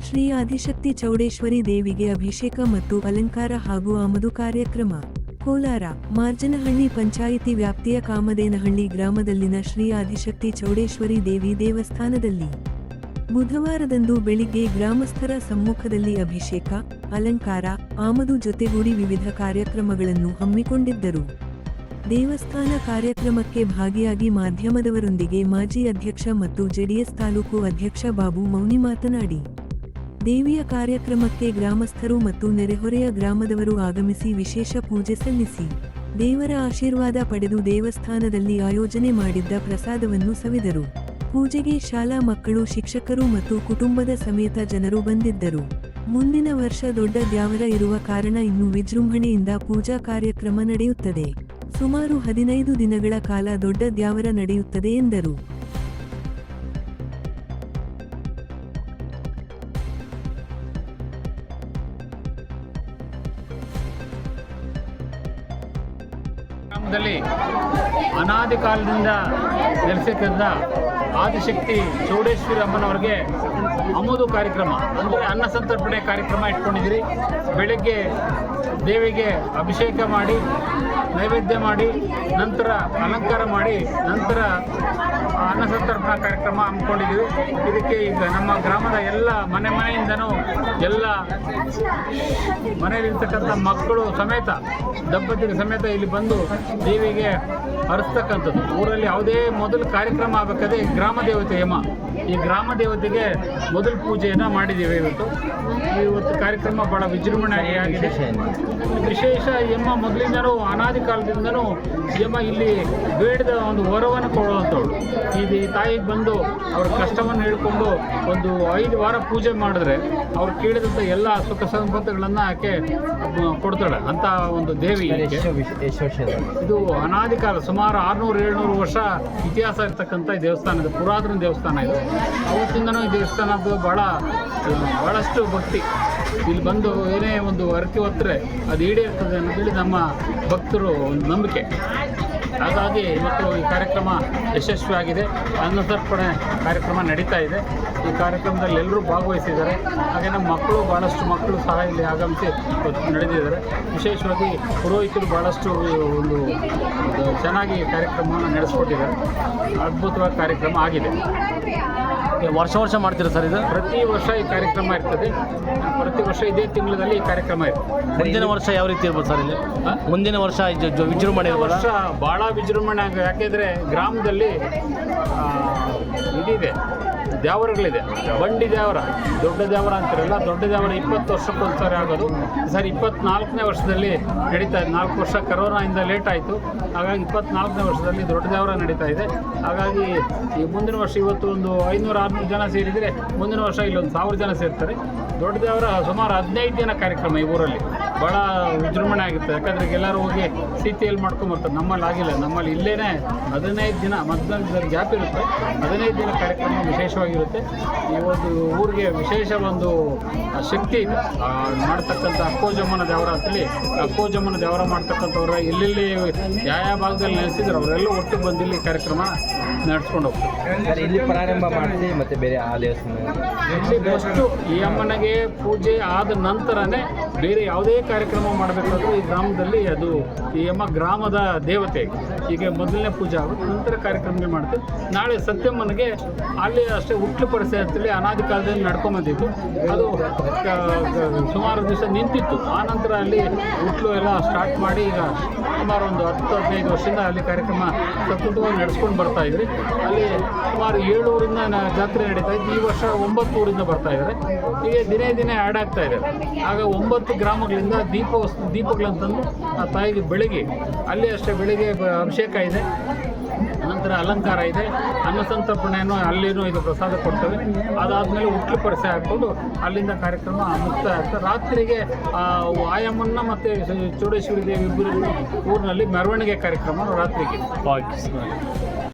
ಶ್ರೀ ಆದಿಶಕ್ತಿ ಚೌಡೇಶ್ವರಿ ದೇವಿಗೆ ಅಭಿಷೇಕ ಮತ್ತು ಅಲಂಕಾರ ಹಾಗೂ ಆಮದು ಕಾರ್ಯಕ್ರಮ. ಕೋಲಾರ, ಮಾರ್ಜನಹಳ್ಳಿ ಪಂಚಾಯಿತಿ ವ್ಯಾಪ್ತಿಯ ಕಾಮದೇನಹಳ್ಳಿ ಗ್ರಾಮದಲ್ಲಿನ ಶ್ರೀ ಆದಿಶಕ್ತಿ ಚೌಡೇಶ್ವರಿ ದೇವಿ ದೇವಸ್ಥಾನದಲ್ಲಿ. ಬುಧವಾರದಂದು ಬೆಳಿಗ್ಗೆ ಗ್ರಾಮಸ್ಥರ ಸಮ್ಮುಖದಲ್ಲಿ ಅಭಿಷೇಕ, ಅಲಂಕಾರ, ಆಮದು ಜೊತೆಗೂಡಿ ವಿವಿಧ ಕಾರ್ಯಕ್ರಮಗಳನ್ನು ಹಮ್ಮಿಕೊಂಡಿದ್ದರು. ದೇವಸ್ಥಾನ ಕಾರ್ಯಕ್ರಮಕ್ಕೆ ಭಾಗಿಯಾಗಿ ಮಾಧ್ಯಮದವರೊಂದಿಗೆ ಮಾಜಿ ಅಧ್ಯಕ್ಷ ಮತ್ತು ಜೆಡಿಎಸ್ ತಾಲೂಕು ಅಧ್ಯಕ್ಷ ಬಾಬು ಮೌನಿ ಮಾತನಾಡಿ. ದೇವಿಯ ಕಾರ್ಯಕ್ರಮಕ್ಕೆ ಗ್ರಾಮಸ್ಥರು ಮತ್ತು ನೆರೆಹೊರೆಯ ಗ್ರಾಮದವರು ಆಗಮಿಸಿ ವಿಶೇಷ ಪೂಜೆ ಸಲ್ಲಿಸಿ. ದೇವರ ಆಶೀರ್ವಾದ ಪಡೆದು ದೇವಸ್ಥಾನದಲ್ಲಿ ಆಯೋಜನೆ ಮಾಡಿದ್ದ ಪ್ರಸಾದವನ್ನು ಸವಿದರು. ಪೂಜೆಗೆ ಶಾಲಾ ಮಕ್ಕಳು, ಶಿಕ್ಷಕರು ಮತ್ತು ಕುಟುಂಬದ ಸಮೇತ ಜನರು ಬಂದಿದ್ದರು. ಮುಂದಿನ ವರ್ಷ ದೊಡ್ಡ ದ್ಯಾವರ ಇರುವ ಕಾರಣ ಇನ್ನು ವಿಜೃಂಭಣೆಯಿಂದ ಪೂಜಾ ಕಾರ್ಯಕ್ರಮ ನಡೆಯುತ್ತದೆ. ಸುಮಾರು ಹದಿನೈದು ದಿನಗಳ ಕಾಲ ದೊಡ್ಡ ದ್ಯಾವರ ನಡೆಯುತ್ತದೆ ಎಂದರು. ಗ್ರಾಮದಲ್ಲಿ ಅನಾದಿ ಕಾಲದಿಂದ ನೆಲೆಸಿದ್ದ ಆದಿಶಕ್ತಿ ಚೌಡೇಶ್ವರಿ ಅಮ್ಮನವ್ರಿಗೆ ಅಮೋದು ಕಾರ್ಯಕ್ರಮ, ಅಂದರೆ ಅನ್ನ ಸಂತರ್ಪಣೆ ಕಾರ್ಯಕ್ರಮ ಇಟ್ಕೊಂಡಿದ್ದೀರಿ. ಬೆಳಗ್ಗೆ ದೇವಿಗೆ ಅಭಿಷೇಕ ಮಾಡಿ, ನೈವೇದ್ಯ ಮಾಡಿ, ನಂತರ ಅಲಂಕಾರ ಮಾಡಿ, ನಂತರ ಅನ್ನ ಸಂತರ್ಪಣಾ ಕಾರ್ಯಕ್ರಮ ಹಮ್ಮಿಕೊಂಡಿದ್ದೀವಿ. ಇದಕ್ಕೆ ಈಗ ನಮ್ಮ ಗ್ರಾಮದ ಎಲ್ಲ ಮನೆ ಮನೆಯಿಂದನೂ ಎಲ್ಲ ಮನೆಯಲ್ಲಿರ್ತಕ್ಕಂಥ ಮಕ್ಕಳು ಸಮೇತ ದಂಪತಿಗೆ ಸಮೇತ ಇಲ್ಲಿ ಬಂದು ದೇವಿಗೆ ಹರಿಸ್ತಕ್ಕಂಥದ್ದು ಊರಲ್ಲಿ ಯಾವುದೇ ಮೊದಲು ಕಾರ್ಯಕ್ರಮ ಆಗಬೇಕಾದ್ರೆ ಗ್ರಾಮ ದೇವತೆ ಯಮ. ಈ ಗ್ರಾಮ ದೇವತೆಗೆ ಮೊದಲು ಪೂಜೆಯನ್ನು ಮಾಡಿದ್ದೀವಿ ಇವತ್ತು. ಇವತ್ತು ಕಾರ್ಯಕ್ರಮ ಭಾಳ ವಿಜೃಂಭಣೆಯಾಗಿದೆ. ಆಗಿದೆ ವಿಶೇಷ ಯಮ್ಮ ಮೊದಲಿಂದನೂ ಅನಾದಿ ಕಾಲದಿಂದನೂ ಯಮ್ಮ ಇಲ್ಲಿ ಬೇಡದ ಒಂದು ವರವನ್ನು ಕೊಡುವಂಥವಳು. ಇದು ಈ ತಾಯಿಗೆ ಬಂದು ಅವ್ರ ಕಷ್ಟವನ್ನು ಹೇಳಿಕೊಂಡು ಒಂದು ಐದು ವಾರ ಪೂಜೆ ಮಾಡಿದ್ರೆ ಅವ್ರು ಕೇಳಿದಂಥ ಎಲ್ಲ ಸುಖ ಸಂಪತ್ತುಗಳನ್ನು ಆಕೆ ಕೊಡ್ತಾಳೆ. ಅಂತ ಒಂದು ದೇವಿ. ಇದು ಅನಾದಿ ಕಾಲ ಸುಮಾರು ಆರುನೂರು ಏಳ್ನೂರು ವರ್ಷ ಇತಿಹಾಸ ಇರ್ತಕ್ಕಂಥ ದೇವಸ್ಥಾನ ಇದು. ಪುರಾತನ ದೇವಸ್ಥಾನ ಇದು. ಅವತ್ತಿಂದನೂ ಈ ದೇವಸ್ಥಾನದ್ದು ಭಾಳ ಭಾಳಷ್ಟು ಭಕ್ತಿ. ಇಲ್ಲಿ ಬಂದು ಏನೇ ಒಂದು ಹರಕೆ ಹೊತ್ತರೆ ಅದು ಈಡೇರ್ತದೆ ಅನ್ನೋದೇಳಿ ನಮ್ಮ ಭಕ್ತರು ಒಂದು ನಂಬಿಕೆ. ಹಾಗಾಗಿ ಇವತ್ತು ಈ ಕಾರ್ಯಕ್ರಮ ಯಶಸ್ವಿಯಾಗಿದೆ. ಅನ್ನಸರ್ಪಣೆ ಕಾರ್ಯಕ್ರಮ ನಡೀತಾ ಇದೆ. ಈ ಕಾರ್ಯಕ್ರಮದಲ್ಲಿ ಎಲ್ಲರೂ ಭಾಗವಹಿಸಿದ್ದಾರೆ. ಹಾಗೆ ನಮ್ಮ ಮಕ್ಕಳು ಭಾಳಷ್ಟು ಮಕ್ಕಳು ಸಹ ಇಲ್ಲಿ ಆಗಮಿಸಿ ನಡೆದಿದ್ದಾರೆ. ವಿಶೇಷವಾಗಿ ಪುರೋಹಿತರು ಭಾಳಷ್ಟು ಒಂದು ಚೆನ್ನಾಗಿ ಕಾರ್ಯಕ್ರಮವನ್ನು ನಡೆಸ್ಕೊಟ್ಟಿದ್ದಾರೆ. ಅದ್ಭುತವಾದ ಕಾರ್ಯಕ್ರಮ ಆಗಿದೆ. ವರ್ಷ ವರ್ಷ ಮಾಡ್ತೀರಾ ಸರ್ ಇದು? ಪ್ರತಿ ವರ್ಷ ಈ ಕಾರ್ಯಕ್ರಮ ಇರ್ತದೆ. ಪ್ರತಿ ವರ್ಷ ಇದೇ ತಿಂಗಳಲ್ಲಿ ಈ ಕಾರ್ಯಕ್ರಮ ಇರ್ತದೆ. ಮುಂದಿನ ವರ್ಷ ಯಾವ ರೀತಿ ಇರ್ಬೋದು ಸರ್ ಇಲ್ಲಿ? ಮುಂದಿನ ವರ್ಷ ವಿಜೃಂಭಣೆ ವರ್ಷ ಭಾಳ ವಿಜೃಂಭಣೆ ಆಗ ಯಾಕೆಂದರೆ ಗ್ರಾಮದಲ್ಲಿ ಇದಿದೆ ದೇವರುಗಳಿದೆ ಬಂಡಿ ದೇವರ ದೊಡ್ಡ ದೇವರ ಅಂತಾರಲ್ಲ, ದೊಡ್ಡ ದೇವರ ಇಪ್ಪತ್ತು ವರ್ಷಕ್ಕೊಂದ್ಸರಿ ಆಗೋದು. ಸರ್, ಇಪ್ಪತ್ನಾಲ್ಕನೇ ವರ್ಷದಲ್ಲಿ ನಡೀತಾ ಇದೆ. ನಾಲ್ಕು ವರ್ಷ ಕರೋನಾಯಿಂದ ಲೇಟ್ ಆಯಿತು. ಹಾಗಾಗಿ ಇಪ್ಪತ್ನಾಲ್ಕನೇ ವರ್ಷದಲ್ಲಿ ದೊಡ್ಡ ದೇವರ ನಡೀತಾ ಇದೆ. ಹಾಗಾಗಿ ಈ ಮುಂದಿನ ವರ್ಷ ಇವತ್ತು ಒಂದು ಐನೂರು ಆರುನೂರು ಜನ ಸೇರಿದರೆ ಮುಂದಿನ ವರ್ಷ ಇಲ್ಲೊಂದು ಸಾವಿರ ಜನ ಸೇರ್ತಾರೆ. ದೊಡ್ಡ ದೇವರ ಸುಮಾರು ಹದಿನೈದು ದಿನ ಕಾರ್ಯಕ್ರಮ ಈ ಊರಲ್ಲಿ. ಭಾಳ ವಿಜೃಂಭಣೆ ಆಗುತ್ತೆ. ಯಾಕಂದರೆ ಎಲ್ಲರೂ ಹೋಗಿ ಸೀತೆಯಲ್ಲಿ ಮಾಡ್ಕೊಂಬರ್ತಾರೆ ನಮ್ಮಲ್ಲಿ ಆಗಿಲ್ಲ. ನಮ್ಮಲ್ಲಿ ಇಲ್ಲೇ ಹದಿನೈದು ದಿನ ಮಧ್ಯದಲ್ಲಿ ಗ್ಯಾಪ್ ಇರುತ್ತೆ. ಹದಿನೈದು ದಿನ ಕಾರ್ಯಕ್ರಮ ವಿಶೇಷವಾಗಿರುತ್ತೆ. ಈ ಒಂದು ಊರಿಗೆ ವಿಶೇಷ ಒಂದು ಶಕ್ತಿ ಇದೆ ಮಾಡ್ತಕ್ಕಂಥ ಅಕ್ಕೋಜಮ್ಮನ ದೇವರ ಅಂತೇಳಿ ಅಕ್ಕೋಜಮ್ಮನ ದೇವರ ಮಾಡ್ತಕ್ಕಂಥವ್ರ ಎಲ್ಲೆಲ್ಲಿ ಯಾವ ಯಾವ ಭಾಗದಲ್ಲಿ ನೆಲೆಸಿದ್ರು ಅವರೆಲ್ಲ ಒಟ್ಟು ಬಂದು ಇಲ್ಲಿ ಕಾರ್ಯಕ್ರಮ ನಡೆಸ್ಕೊಂಡು ಹೋಗ್ತಾರೆ. ಇಲ್ಲಿ ಪ್ರಾರಂಭ ಮಾಡಿ ಮತ್ತೆ ಬೇರೆ ಆ ದೇವಸ್ಥಾನ. ಇಲ್ಲಿ ಫಸ್ಟು ಈ ಅಮ್ಮನಿಗೆ ಪೂಜೆ ಆದ ನಂತರನೇ ಬೇರೆ ಯಾವುದೇ ಕಾರ್ಯಕ್ರಮ ಮಾಡಬೇಕಾದ್ರೂ ಈ ಗ್ರಾಮದಲ್ಲಿ ಅದು ಈ ಅಮ್ಮ ಗ್ರಾಮದ ದೇವತೆ ಹೀಗೆ ಮೊದಲನೇ ಪೂಜೆ ಆಗುತ್ತೆ, ನಂತರ ಕಾರ್ಯಕ್ರಮ ಮಾಡ್ತೀವಿ ನಾಳೆ ಸತ್ಯಮ್ಮನಿಗೆ ಅಲ್ಲಿ ಅಷ್ಟೇ ಹುಟ್ಲು ಪರಿಸೆ ಅಂತೇಳಿ ಅನಾದಿ ಕಾಲದಲ್ಲಿ ನಡ್ಕೊಂಬಂದಿತ್ತು ಅದು ಸುಮಾರು ದಿವಸ ನಿಂತಿತ್ತು. ಆ ನಂತರ ಅಲ್ಲಿ ಹುಟ್ಲು ಎಲ್ಲ ಸ್ಟಾರ್ಟ್ ಮಾಡಿ ಈಗ ಸುಮಾರು ಒಂದು ಹತ್ತು, ಹದಿನೈದು ವರ್ಷದಿಂದ ಅಲ್ಲಿ ಕಾರ್ಯಕ್ರಮ ಸತತವಾಗಿ ನಡೆಸ್ಕೊಂಡು ಬರ್ತಾ ಇದ್ರಿ. ಅಲ್ಲಿ ಸುಮಾರು ಏಳೂರಿಂದ ಜಾತ್ರೆ ನಡೀತಾ ಇದ್ದು ಈ ವರ್ಷ ಒಂಬತ್ತು ಊರಿಂದ ಬರ್ತಾ ಇದ್ದಾರೆ. ಹೀಗೆ ದಿನೇ ದಿನೇ ಆ್ಯಡ್ ಆಗ್ತಾ ಇದೆ. ಆಗ ಒಂಬತ್ತು ಗ್ರಾಮಗಳಿಂದ ದೀಪ ದೀಪಗಳಂತಂದು ತಂದು ಆ ತಾಯಿಗೆ ಬೆಳಗ್ಗೆ, ಅಲ್ಲಿ ಅಷ್ಟೇ ಬೆಳಿಗ್ಗೆ ಅಭಿಷೇಕ ಇದೆ. ನಂತರ ಅಲಂಕಾರ ಇದೆ. ಅನ್ನಸಂತರ್ಪಣೆಯನ್ನು ಅಲ್ಲಿನೂ ಇದು ಪ್ರಸಾದ ಕೊಡ್ತೇವೆ. ಅದಾದಮೇಲೆ ಉಟ್ಲು ಪರಿಸೆ ಹಾಕ್ಕೊಂಡು ಅಲ್ಲಿಂದ ಕಾರ್ಯಕ್ರಮ ಮುಕ್ತಾಯ ಆಗ್ತದೆ. ರಾತ್ರಿಗೆ ಆಯಮ್ಮನ್ನ ಮತ್ತು ಚೌಡೇಶ್ವರಿ ದೇವಿ ಇಬ್ಬರು ಊರಿನಲ್ಲಿ ಮೆರವಣಿಗೆ ಕಾರ್ಯಕ್ರಮ ರಾತ್ರಿಗೆ.